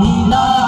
你那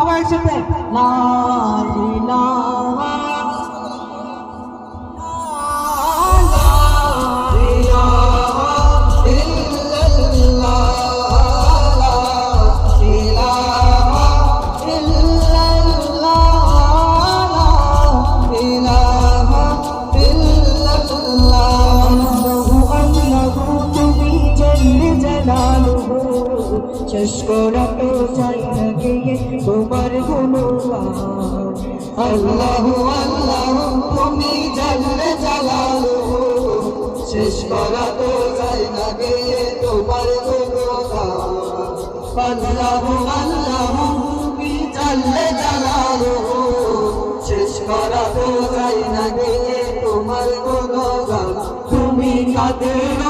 সবাই একসাথে। লা ইলাহা শেষ করা তো চাই না গিয়ে তোমার গুণগান আল্লাহ আল্লাহ তুমি জানলে জালালো শেষ করা তো চাই না গিয়ে তোমার গুণগান আল্লাহ আল্লাহ তুমি জানলে জালালো শেষ করা তো চাই না গিয়ে তোমার গুণগান তুমি কাদের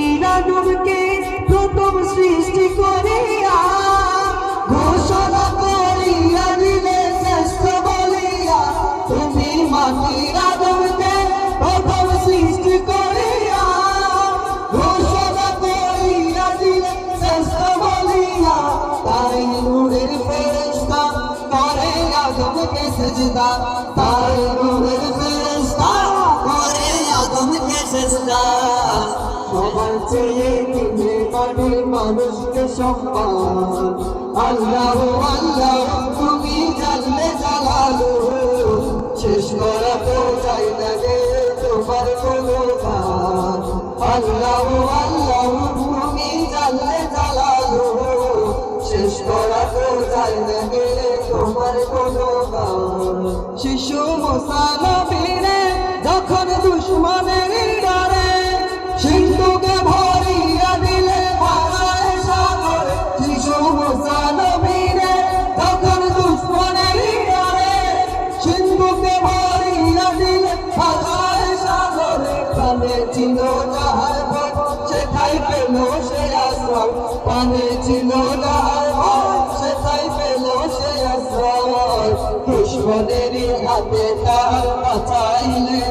মানুষকে সম্মান আল্লাহ আল্লাহ তুমি জানলে জালালো শেষ করা তো চাই না রে তোমার কোনো গান আল্লাহ আল্লাহ তুমি জানলে জালালো শেষ করা তো চাই শিশু মোসানবীরে, যখন দুশ্মনের ডরে সিন্ধুকে ভরিয়া দিলে শিশু মোসানবীরে, যখন দুশ্মনের ডরে সিন্ধুকে ভরিয়া দিলে ভাষায় সাগরে। কানে ছিল যাহার সেটাই পেল সে আশ্রয়। পানে ছিল যাহার দুশ্মনেরই হাতে তার বাঁচাইলে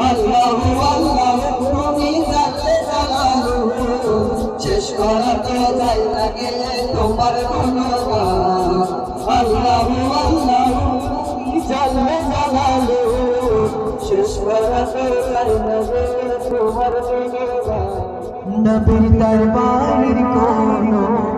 আল্লাহ আল্লাহ, তুমি জানলে জানালো, শেষ করা তো যাই না গেলে তোমার গুণগান আল্লাহ আল্লাহ, তুমি জানলে জানালো, শেষ করা তো যাই না গেলে তোমার গুণগান নবীর দরবারের কোন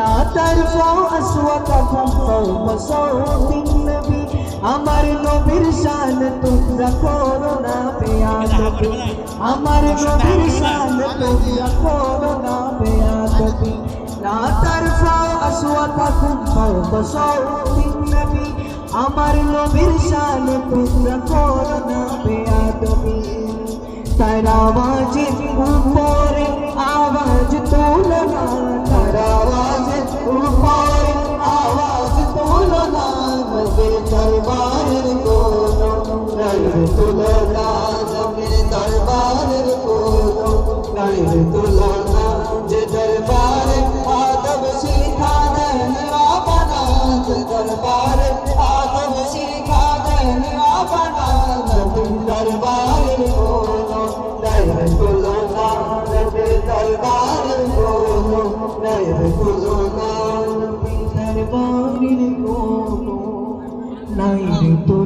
لا ترفعوا أصواتكم فوق صوت النبي আমার নবীর শান তোমরা করো না বেয়াদবি আমার নবীর শান তোমরা করো না বেয়াদবি لا ترفعوا أصواتكم فوق صوت النبي আমার নবীর শান তোমরা করো না বেয়াদবি তার আওয়াজে উপরে আওয়াজ তোলো না তার আওয়াজে উপরে আওয়াজ তোলো না নবীর দরবারের কোনো নাই রে তুলনা নবীর দরবারের কোনো নাই রে তুলনা দরবারের কোনো নাই রে তুলো